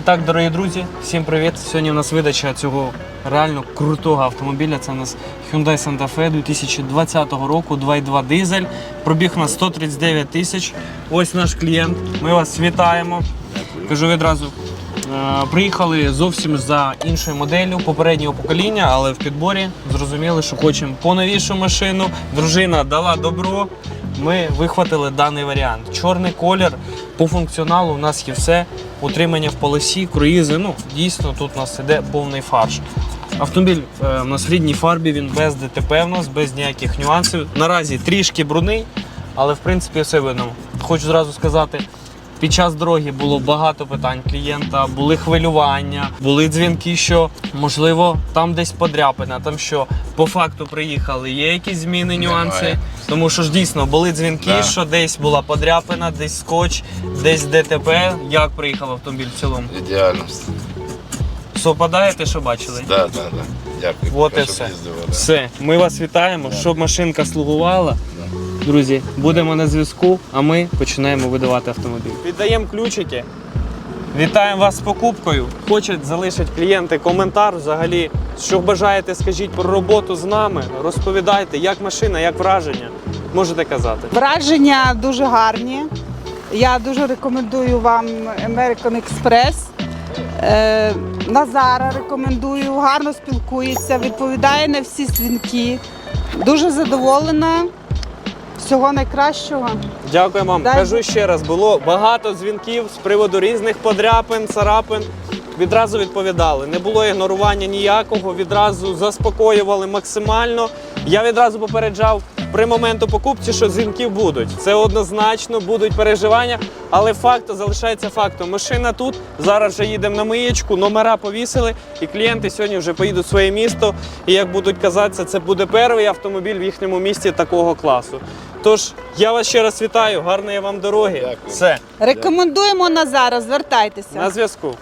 І так, дорогі друзі, всім привіт! Сьогодні у нас видача цього реально крутого автомобіля. Це у нас Hyundai Santa Fe 2020 року, 2.2 дизель. Пробіг на 139 тисяч. Ось наш клієнт. Ми вас вітаємо. Кажу відразу. е, Приїхали зовсім за іншою моделлю попереднього покоління, але в підборі зрозуміли, що хочемо поновішу машину. Дружина дала добро. Ми вихватили даний варіант. Чорний колір по функціоналу у нас є все. Утримання в полосі, круїзи. Ну, дійсно, тут у нас іде повний фарш. Автомобіль е, у нас фарбі, він без ДТП в нас, без ніяких нюансів. Наразі трішки брудний, але в принципі все видно. Хочу зразу сказати, під час дороги було багато питань клієнта, були хвилювання, були дзвінки, що можливо там десь подряпина, там що по факту приїхали, є якісь зміни, нюанси. Немає. Тому що ж дійсно були дзвінки, Да. що десь була подряпина, десь скотч, десь ДТП. Як приїхав автомобіль в цілому? Ідеально. Совпадає те, що бачили? Да, да, да. Дякую. Вот і все. їздили, да. Все, ми вас вітаємо, щоб машинка слугувала. Друзі, будемо на зв'язку, а ми починаємо видавати автомобіль. Віддаємо ключики. Вітаємо вас з покупкою. Хочуть залишити клієнти коментар взагалі. Що бажаєте, скажіть про роботу з нами. Розповідайте, як машина, як враження. Можете казати. Враження дуже гарні. Я дуже рекомендую вам American Express. Е, Назара рекомендую, гарно спілкується, відповідає на всі дзвінки. Дуже задоволена. Всього найкращого. Дякую вам. Дай Кажу ще раз, було багато дзвінків з приводу різних подряпин, царапин. Відразу відповідали. Не було ігнорування ніякого, відразу заспокоювали максимально. Я відразу попереджав при моменту покупці, що дзвінків будуть. Це однозначно будуть переживання, але факт залишається фактом. Машина тут. Зараз вже їдемо на миєчку, номера повісили, і клієнти сьогодні вже поїдуть в своє місто. І як будуть казатися, це буде перший автомобіль в їхньому місті такого класу. Тож я вас ще раз вітаю, гарної вам дороги. Дякую. Все Рекомендуємо Назара, звертайтеся. на зв'язку.